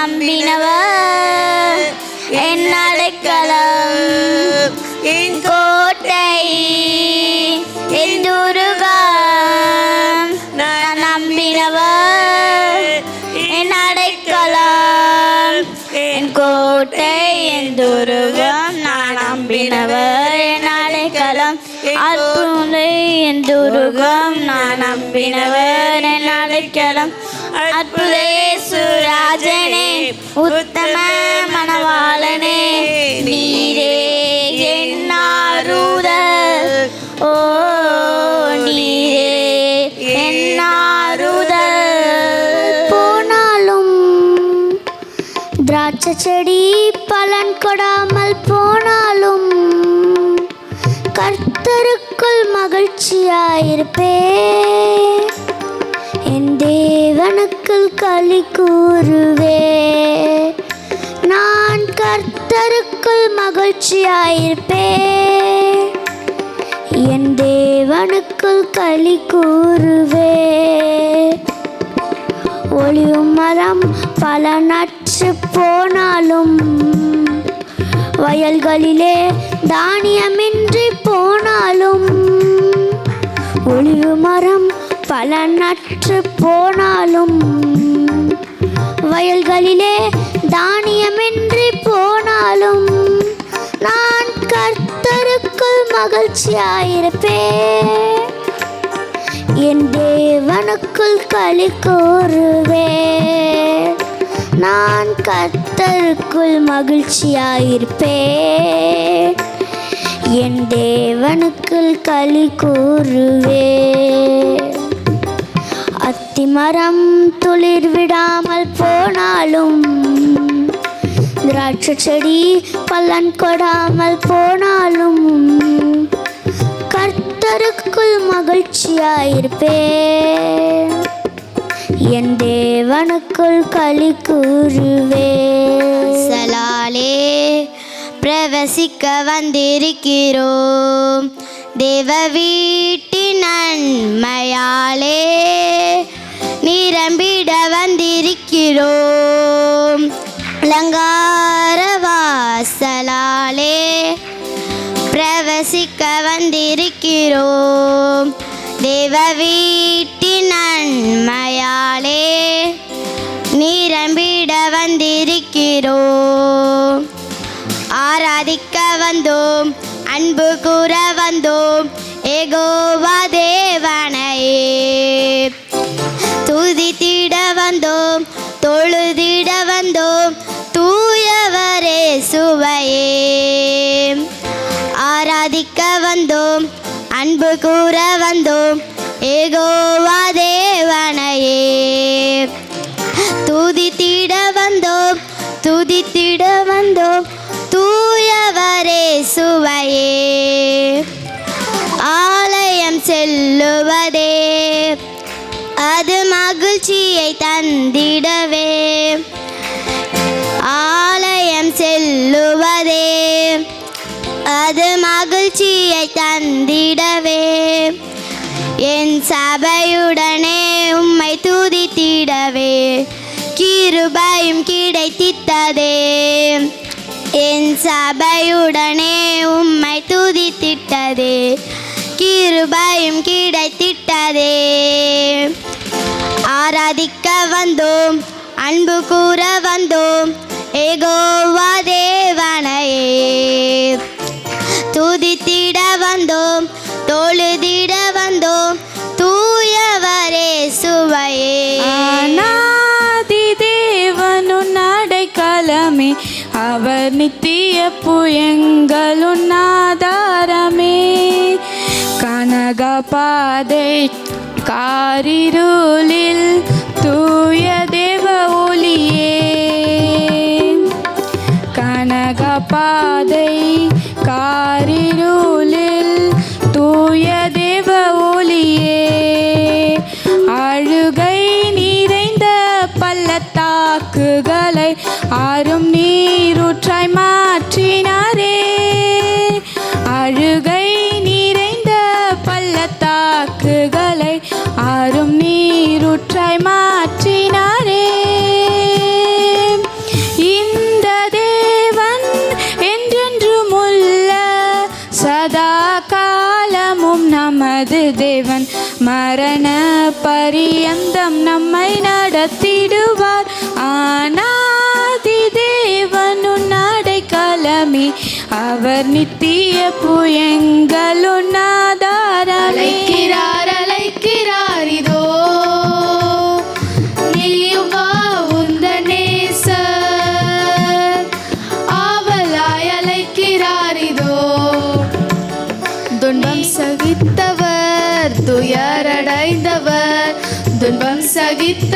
நம்பினவர். என் அடைக்கலம் என் கோட்டை என் துருகம். நான் நம்பினவர். என் அடைக்கலம் என் கோட்டை என் துருகம். நான் நம்பினவர். என் அடைக்கலம் அற்புதம் என் துருகம். நான் நம்பினவர். என் அடைக்கலம் அற்புதேசுராஜனே உத்தம மணவாளனே நீரே என்னாரூத ஓ நீரே என்னாரூத போனாலும் திராட்சை செடி பலன் கொடாமல் போனாலும் கர்த்தருக்குள் மகிழ்ச்சியாயிருப்பே அணுக்கள் களி கூறுவே. நான் கர்த்தருக்குள் மகிழ்ச்சியாயிருப்பே என் தேவனுக்குள் களி கூறுவே. ஒளியும் மரம் பல நற்று போனாலும் வயல்களிலே தானியமின்றி போனாலும் ஒளிவு மரம் பல நற்று போனாலும் வயல்களிலே தானியமின்றி போனாலும் நான் கர்த்தருக்குள் மகிழ்ச்சியாயிருப்பேன். என் தேவனுக்குள் களி கூறுவே நான் கர்த்தருக்குள் மகிழ்ச்சியாயிருப்பே என் தேவனுக்குள் களி கூறுவே மரம் துளிர் விடாமல் போனாலும் திராட்சை செடி பலன் கொடாமல் போனாலும் கர்த்தருக்குள் மகிழ்ச்சியாயிருப்பே என் தேவனுக்குள் களி கூறுவே சலாலே பிரவசிக்க வந்திருக்கிறோம். தேவ வீட்டின் நன்மையாலே நிரம்பிட வந்திருக்கிறோம். அலங்கார வாசலாலே பிரவசிக்க வந்திருக்கிறோம். தேவ வீட்டின் நன்மையாலே நிரம்பிட வந்திருக்கிறோம். ஆராதிக்க வந்தோம் அன்பு கூற வந்தோம் ஏகோவா தேவனையே. துதித்திட வந்தோம் தொழுதிட வந்தோம் தூயவரே சுவையே. ஆராதிக்க வந்தோம் அன்பு கூற வந்தோம் அது மகிழ்ச்சியை தந்திடவே. ஆலயம் செல்லுவதே அது மகிழ்ச்சியை தந்திடவே. என் சபையுடனே உம்மை துதித்திடவே கிருபையும் கிடைத்திட்டதே. என் சபையுடனே உம்மை துதித்திட்டதே கிருபையும் கிடைத்திட்டதே. ஆராதிக்க வந்தோம் அன்பு கூற வந்தோம் ஏகோவா தேவனையே. துதித்திட வந்தோம் தொழுதிட வந்தோம் தூயவரே சுவையே. அநாதி தேவனுன் அடைக்கலமே அவர் நித்திய புயங்களுன் ஆதாரமே. கனக பாதை காரிருளில் தூய தேவ ஒளியே. ஆறும் நீரூற்றாய் மாற்றினாரே. இந்த தேவன் என்றென்றும் உள்ள சதா காலமும் நமது தேவன். மரண பரியந்தம் நம்மை நடத்திடுவார். ஆனாதி தேவனுன் கலமி அவர் நித்திய புயங்க від.